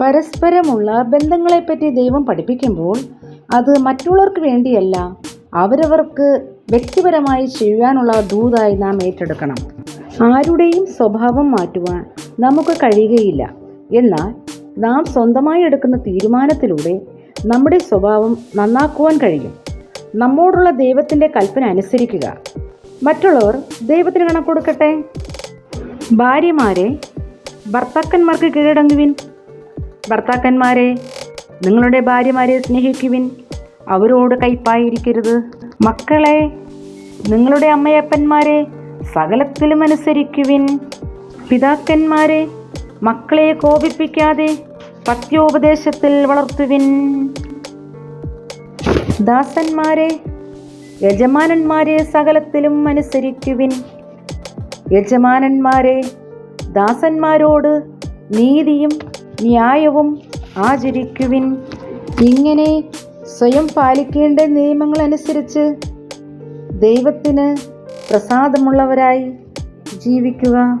പരസ്പരമുള്ള ബന്ധങ്ങളെപ്പറ്റി ദൈവം പഠിപ്പിക്കുമ്പോൾ അത് മറ്റുള്ളവർക്ക് വേണ്ടിയല്ല അവരവർക്ക് വ്യക്തിപരമായി ചെയ്യാനുള്ള ദൂതായി നാം ഏറ്റെടുക്കണം. ആരുടെയും സ്വഭാവം മാറ്റുവാൻ നമുക്ക് കഴിയുകയില്ല. എന്നാൽ നാം സ്വന്തമായി എടുക്കുന്ന തീരുമാനത്തിലൂടെ നമ്മുടെ സ്വഭാവം നന്നാക്കുവാൻ കഴിയും. നമ്മോടുള്ള ദൈവത്തിന്റെ കൽപ്പന അനുസരിക്കുക. മറ്റുള്ളവർ ദൈവത്തിന് കണക്കൊടുക്കട്ടെ ഭാര്യമാരെ ഭർത്താക്കന്മാർക്ക് കീഴടങ്ങുവിൻ. ഭർത്താക്കന്മാരെ നിങ്ങളുടെ ഭാര്യമാരെ സ്നേഹിക്കുവിൻ. അവരോട് കയ്പായിരിക്കരുത് മക്കളെ നിങ്ങളുടെ അമ്മയപ്പന്മാരെ സകലത്തിലും അനുസരിക്കുവിൻ. പിതാക്കന്മാരെ മക്കളെ കോപിപ്പിക്കാതെ പത്യോപദേശത്തിൽ വളർത്തുവിൻ. ദാസന്മാരെ യജമാനന്മാരെ സകലത്തിലും അനുസരിക്കുവിൻ. യജമാനന്മാരെ ദാസന്മാരോട് നീതിയും ന്യായവും ആചരിക്കുവിൻ. ഇങ്ങനെ സ്വയം പാലിക്കേണ്ട നിയമങ്ങൾ അനുസരിച്ച് ദൈവത്തിന് പ്രസാദമുള്ളവരായി ജീവിക്കുക.